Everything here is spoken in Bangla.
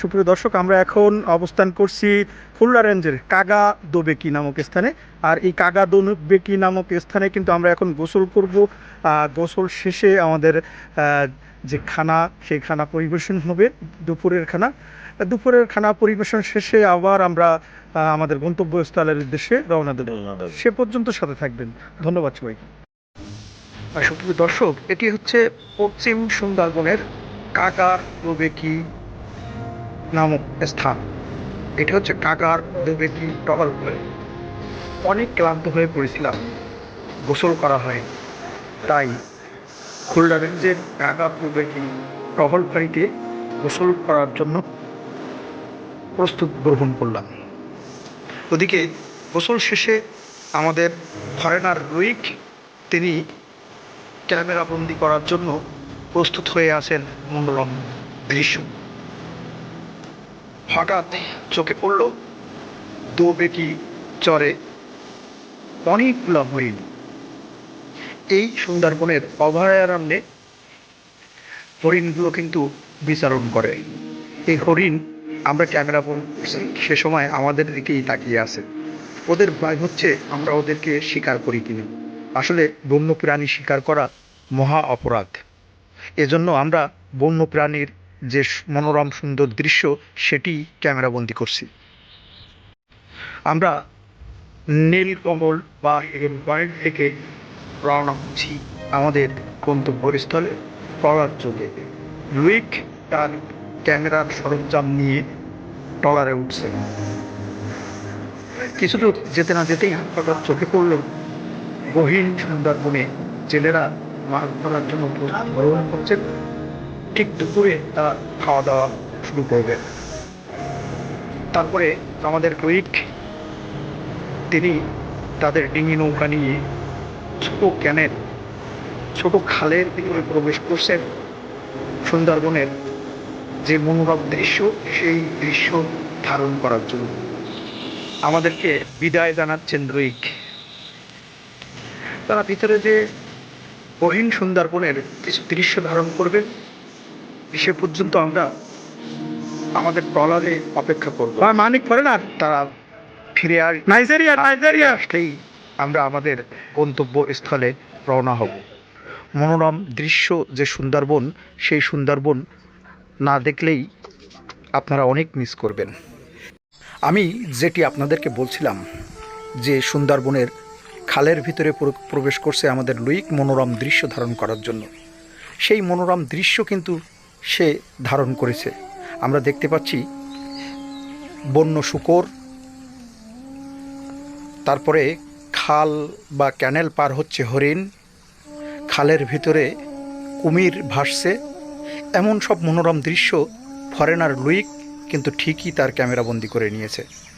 সুপ্রিয় দর্শক আমরা এখন অবস্থান করছি খুলনা রেঞ্জের কাগা দোবেকি নামক স্থানে। আর এই কাগা দোবেকি নামক স্থানে কিন্তু আমরা এখন গোসল করব। আহ, গোসল শেষে আমাদের যে খানা সেই খানা পরিবেশন হবে দুপুরের খানা। দুপুরের খানা পরিবেশন শেষে আবার আমরা আমাদের গন্তব্যস্থলের উদ্দেশ্যে রওনা দেব। সে পর্যন্ত সাথে থাকবেন। ধন্যবাদ সবাই সুপ্রিয় দর্শক এটি হচ্ছে পশ্চিম সুন্দরবনের কাকার দোবেকি নামক স্থান। এটা হচ্ছে কাকার দোবেকি টহল করে অনেক ক্লান্ত হয়ে পড়েছিলাম। গোসল করা হয় তাই খুলনা রেঞ্জের কাকার দোবেকি টহল ফাঁড়িতে গোসল করার জন্য প্রস্তুত গ্রহণ করলাম। ওদিকে গোসল শেষে আমাদের ফরেনার রুইক, তিনি ক্যামেরা বন্দি করার জন্য প্রস্তুত হয়ে আছেন মনোরম দৃশ্য। হঠাৎ চোখে পড়ল, দো বেটি, চরে। অনেকগুলো হরিণ এই সুন্দরবনের অভয়ারণ্যে হরিণগুলো কিন্তু বিচারণ করে। এই হরিণ আমরা ক্যামেরা করছি, সে সময় আমাদের দিকেই তাকিয়ে আছে। ওদের ভয় হচ্ছে আমরা ওদেরকে শিকার করি কিনা। আসলে বন্য প্রাণী শিকার করা মহা অপরাধ। এজন্য আমরা বন্য প্রাণীর যে মনোরম সুন্দর দৃশ্য, সেটি ক্যামেরাবন্দি করছি। আমরা নীলকমল বা পয়েন্ট থেকে রওনা হচ্ছি আমাদের গন্তব্যস্থলে ট্রলার চলে লুইক তার ক্যামেরার সরঞ্জাম নিয়ে ট্রলারে উঠছে। কিছু দূর যেতে না যেতেই হঠাৎ চোখে পড়ল গহীন সুন্দরবনে জেলেরা মাছ ধরার জন্য করছেন ঠিক দুপুরে তারা খাওয়া দাওয়া শুরু করবে। তারপরে আমাদের কুইক তিনি তাদের ডিঙি নৌকা নিয়ে ছোট ক্যানের, ছোট খালের ভিতরে প্রবেশ করছেন। সুন্দরবনের যে মনোরম দৃশ্য, সেই দৃশ্য ধারণ করার জন্য। আমাদেরকে বিদায় জানাচ্ছেন রুইক। তারা ভিতরে যে গহীন সুন্দরবনের কিছু দৃশ্য ধারণ করবেন সে পর্যন্ত আমরা আমাদের ট্রলারে অপেক্ষা করব। মানিক করে না তারা ফিরে আর নাইজেরিয়া নাইজেরিয়া। আসলেই আমরা আমাদের গন্তব্য স্থলে রওনা হব। মনোরম দৃশ্য যে সুন্দরবন সেই সুন্দরবন না দেখলেই আপনারা অনেক মিস করবেন। আমি যেটি আপনাদেরকে বলছিলাম যে সুন্দরবনের খালের ভিতরে প্রবেশ করছে আমাদের লুইক মনোরম দৃশ্য ধারণ করার জন্য। সেই মনোরম দৃশ্য কিন্তু সে ধারণ করেছে। আমরা দেখতে পাচ্ছি বন্য শুকর, তারপরে খাল বা ক্যানেল পার হচ্ছে হরিণ, খালের ভিতরে কুমির ভাসছে। এমন সব মনোরম দৃশ্য ফরেনার লুইক কিন্তু ঠিকই তার ক্যামেরাবন্দি করে নিয়েছে।